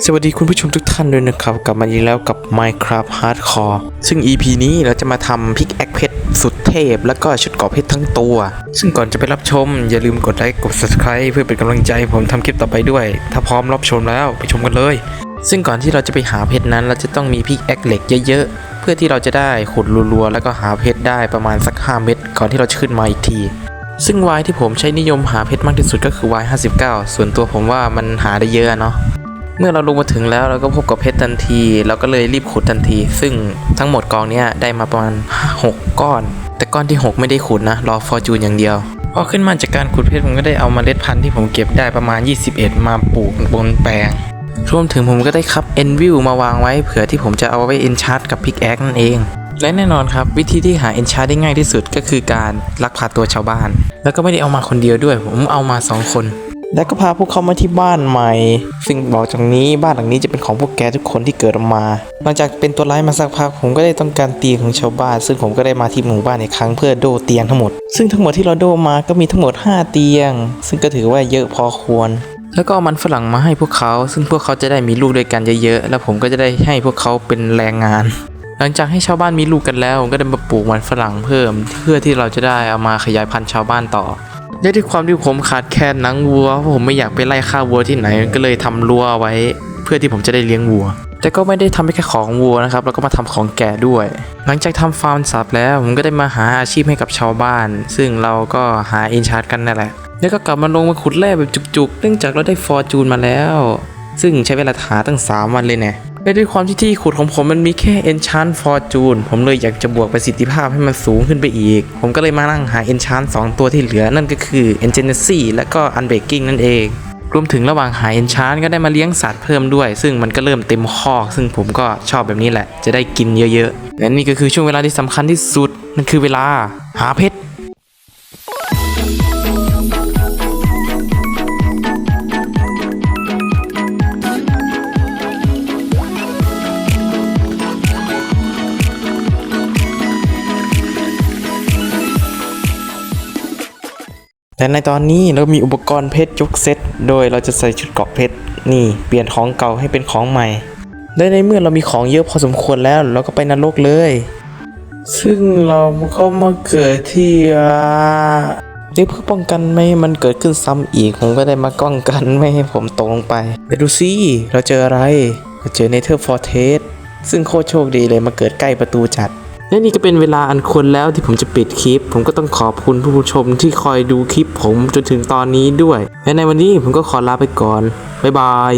สวัสดีคุณผู้ชมทุกท่านด้วยนะครับ กลับมาอีกแล้วกับ Minecraft Hardcore ซึ่ง EP นี้เราจะมาทำพิกแอคเพชรสุดเทพ แล้วก็ชุดเกราะเพชรทั้งตัว ซึ่งก่อนจะไปรับชม อย่าลืมกดไลค์กด Subscribe เพื่อเป็นกำลังใจผมทำคลิปต่อไปด้วย ถ้าพร้อมรับชมแล้วไปชมกันเลย ซึ่งก่อนที่เราจะไปหาเพชรนั้น เราจะต้องมีพิกแอคเหล็กเยอะๆ เพื่อที่เราจะได้ขุดรัวๆแล้วก็หาเพชรได้ประมาณสัก5เม็ดก่อนที่เราจะขึ้นมาอีกทีซึ่งวายที่ผมใช้นิยมหาเพชรมากที่สุดก็คือวาย59 ส่วนตัวผมว่ามันหาได้เยอะเนาะ เมื่อเราลงมาถึงแล้วเราก็พบกับเพชรทันที เราก็เลยรีบขุดทันที ซึ่งทั้งหมดกองนี้ได้มาประมาณ 6 ก้อน แต่ก้อนที่ 6 ไม่ได้ขุดนะ รอฟอร์จูนอย่างเดียวพอขึ้นมาจากการขุดเพชรผมก็ได้เอามาเมล็ดพันธุ์ที่ผมเก็บได้ประมาณ 21 มาปลูกบนแปลง รวมถึงผมก็ได้คับเอ็นวิวมาวางไว้เผื่อที่ผมจะเอาไว้เอ็นชาร์ตกับพิกแอคนั่นเอง และแน่นอนครับ วิธีที่หาเอ็นชาร์ตได้ง่ายที่สุดก็คือการลักพาตัวชาวบ้าน แล้วก็ไม่ได้เอามาคนเดียวด้วย ผมเอามาสองคน แล้วก็พาพวกเขามาที่บ้านใหม่ ซึ่งบอกจากนี้บ้านหลังนี้จะเป็นของพวกแกทุกคนที่เกิดมา หลังจากเป็นตัวร้ายมาสักพักผมก็ได้ต้องการเตียงของชาวบ้าน ซึ่งผมก็ได้มาที่หมู่บ้านอีกครั้งเพื่อโดเตียงทั้งหมด ซึ่งทั้งหมดที่เราโดมาก็มีทั้งหมด 5 เตียง ซึ่งก็ถือว่าเยอะพอควรแล้วก็เอามันฝรั่งมาให้พวกเขา ซึ่งพวกเขาจะได้มีลูกด้วยกันเยอะๆ แล้วผมก็จะได้ให้พวกเขาเป็นแรงงาน หลังจากให้ชาวบ้านมีลูกกันแล้ว ผมก็ได้มาปลูกมันฝรั่งเพิ่ม เพื่อที่เราจะได้เอามาขยายพันธุ์ชาวบ้านต่อ และด้วยความที่ผมขาดแคลนหนังวัวเพราะผมไม่อยากไปไล่ฆ่าวัวที่ไหนก็เลยทำรั้วไว้ เพื่อที่ผมจะได้เลี้ยงวัว แต่ก็ไม่ได้ทำแค่ของวัวนะครับแล้วก็มาทำของแก่ด้วย หลังจากทำฟาร์มสัตว์แล้วผมก็ได้มาหาอาชีพให้กับชาวบ้าน ซึ่งเราก็หาอินชาร์ตกันนั่นแหละแล้วก็กลับมาลงมาขุดแร่แบบจุกๆ เนื่องจากเราได้ฟอร์จูนมาแล้ว ซึ่งใช้เวลาหาตั้ง 3 วันเลยเนี่ย และด้วยความที่ที่ขุดของผมมันมีแค่ Enchant Fortune ผมเลยอยากจะบวกประสิทธิภาพให้มันสูงขึ้นไปอีก ผมก็เลยมานั่งหา Enchant 2 ตัวที่เหลือนั่นก็คือ Engenecy และก็ Unbreaking นั่นเองรวมถึงระหว่างหา Enchant ก็ได้มาเลี้ยงสัตว์เพิ่มด้วย ซึ่งมันก็เริ่มเต็มคอกซึ่งผมก็ชอบแบบนี้แหละ จะได้กินเยอะๆและนี่ก็คือช่วงเวลาที่สำคัญที่สุด นั่นคือเวลาหาเพชร แต่ในตอนนี้เรามีอุปกรณ์เพชรยกเซต โดยเราจะใส่ชุดเกราะเพชร นี่เปลี่ยนของเก่าให้เป็นของใหม่และในเมื่อเรามีของเยอะพอสมควรแล้ว เราก็ไปนรกเลย ซึ่งเราก็มาเกิดที่อ่านี่เพื่อป้องกันไม่ให้มันเกิดขึ้นซ้ำอีก ผมก็ได้มาป้องกันไม่ให้ผมตกลงไปไปดูซิเราเจออะไร เราเจอเนเธอร์ฟอร์เทสซึ่งโคตรโชคดีเลยมาเกิดใกล้ประตูจัด และนี่ก็เป็นเวลาอันควรแล้วที่ผมจะปิดคลิป ผมก็ต้องขอบคุณผู้ชมที่คอยดูคลิปผมจนถึงตอนนี้ด้วย และในวันนี้ผมก็ขอลาไปก่อน บ๊ายบาย